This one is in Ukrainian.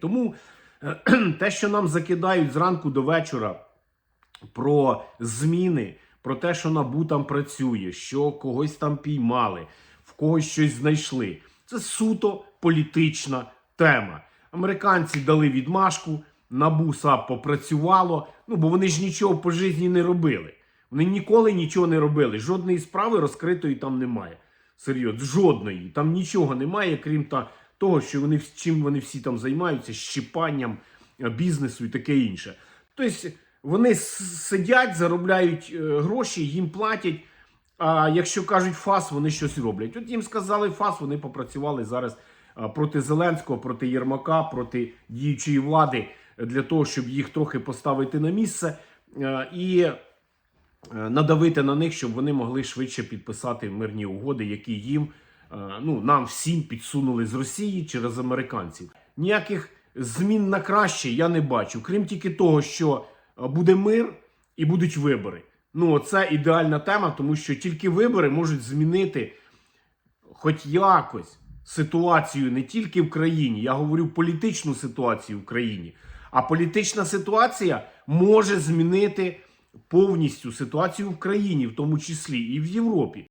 Тому е, те, що нам закидають зранку до вечора про зміни, про те, що НАБУ там працює, що когось там піймали, в когось щось знайшли. Це суто політична тема. Американці дали відмашку, НАБУ САП попрацювало. Ну бо вони ж нічого по житті не робили. Вони ніколи нічого не робили. Жодної справи розкритої там немає. Серйозно, жодної. Там нічого немає, крім та, того, що вони чим вони всі там займаються, щипанням е, бізнесу і таке інше. Тобто вони сидять, заробляють е, гроші, їм платять. А якщо кажуть ФАС, вони щось роблять. От їм сказали ФАС, вони попрацювали зараз проти Зеленського, проти Єрмака, проти діючої влади е, для того, щоб їх трохи поставити на місце е, і е, надавити на них, щоб вони могли швидше підписати мирні угоди, які їм е, ну нам всім підсунули з Росії через американців. Ніяких змін на краще я не бачу, крім тільки того, що е, буде мир і будуть вибори. Ну, це ідеальна тема, тому що тільки вибори можуть змінити хоч якось ситуацію не тільки в країні, я говорю політичну ситуацію в країні. А політична ситуація може змінити повністю ситуацію в країні, в тому числі і в Європі.